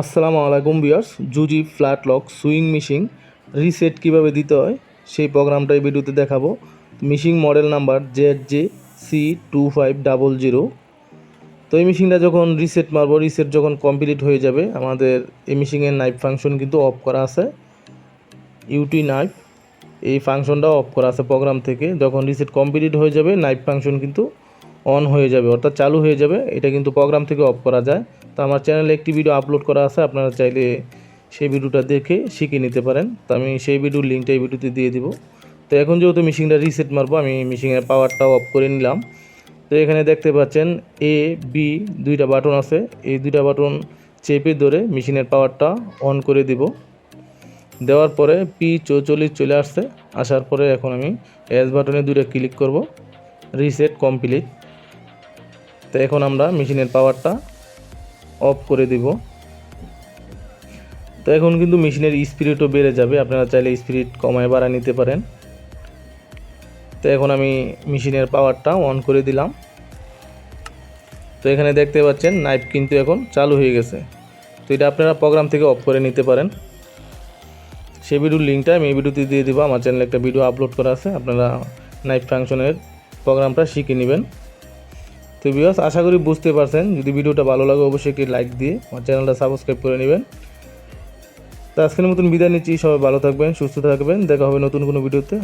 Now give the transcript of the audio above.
আসসালামু আলাইকুম বিয়ার্স জুজি flat lock sewing machine reset কীভাবে দিতে হয় সেই প্রোগ্রামটা এই ভিডিওতে দেখাবো। Machine model number Z J C two five double zero. তো এই মিশিংটা যখন রিসেট মারবো, রিসেট যখন কমপ্লিট হয়ে যাবে, আমাদের এই মিশিংয়ের নাইফ ফাংশন কিন্তু অফ করা আছে। ইউটি নাইফ, এই ফাংশনটা অফ করা আছে প্রোগ্রাম থেকে। যখন রিসেট কমপ্লিট হয়ে যাবে, নাইফ ফাংশন কিন্তু অন হয়ে যাবে, অর্থাৎ চালু হয়ে যাবে। এটা কিন্তু প্রোগ্রাম থেকে অফ করা যায়। তো আমার চ্যানেলে একটি ভিডিও আপলোড করা আছে, আপনারা চাইলে সেই ভিডিওটা দেখে শিখে নিতে পারেন। তো আমি সেই ভিডিওর লিঙ্কটা এই ভিডিওতে দিয়ে দিব। তো এখন যেহেতু মেশিনটা রিসেট মারবো, আমি মেশিনের পাওয়ারটাও অফ করে নিলাম। তো এখানে দেখতে পাচ্ছেন এ বি দুইটা বাটন আছে। এই দুইটা বাটন চেপে ধরে মেশিনের পাওয়ারটা অন করে দিব। দেওয়ার পরে পি চৌচল্লিশ চলে আসছে। আসার পরে এখন আমি এস বাটনে দুইটা ক্লিক করব। রিসেট কমপ্লিট তো এখন আমরা মেশিনের পাওয়ারটা অফ করে দিব। তো এখন কিন্তু মেশিনের স্পিরিটও বেড়ে যাবে, আপনারা চাইলে স্পিরিট কমায় বাড়া নিতে পারেন। তো এখন আমি মেশিনের পাওয়ারটা অন করে দিলাম। তো এখানে দেখতে পাচ্ছেন নাইফ কিন্তু এখন চালু হয়ে গেছে। তো এটা আপনারা প্রোগ্রাম থেকে অফ করে নিতে পারেন। সে ভিডিওর লিঙ্কটা আমি এই ভিডিওতে দিয়ে দিব, আমার চ্যানেলে একটা ভিডিও আপলোড করা আছে, আপনারা নাইফ ফাংশনের প্রোগ্রামটা শিখে নেবেন। তো বিয়াস আশা করি বুঝতে পারছেন। যদি ভিডিওটা ভালো লাগে, অবশ্যই একটি লাইক দিয়ে আমার চ্যানেলটা সাবস্ক্রাইব করে নেবেন। তো আজকের মতন বিদায় নিচ্ছি। সবাই ভালো থাকবেন, সুস্থ থাকবেন। দেখা হবে নতুন কোনো ভিডিওতে।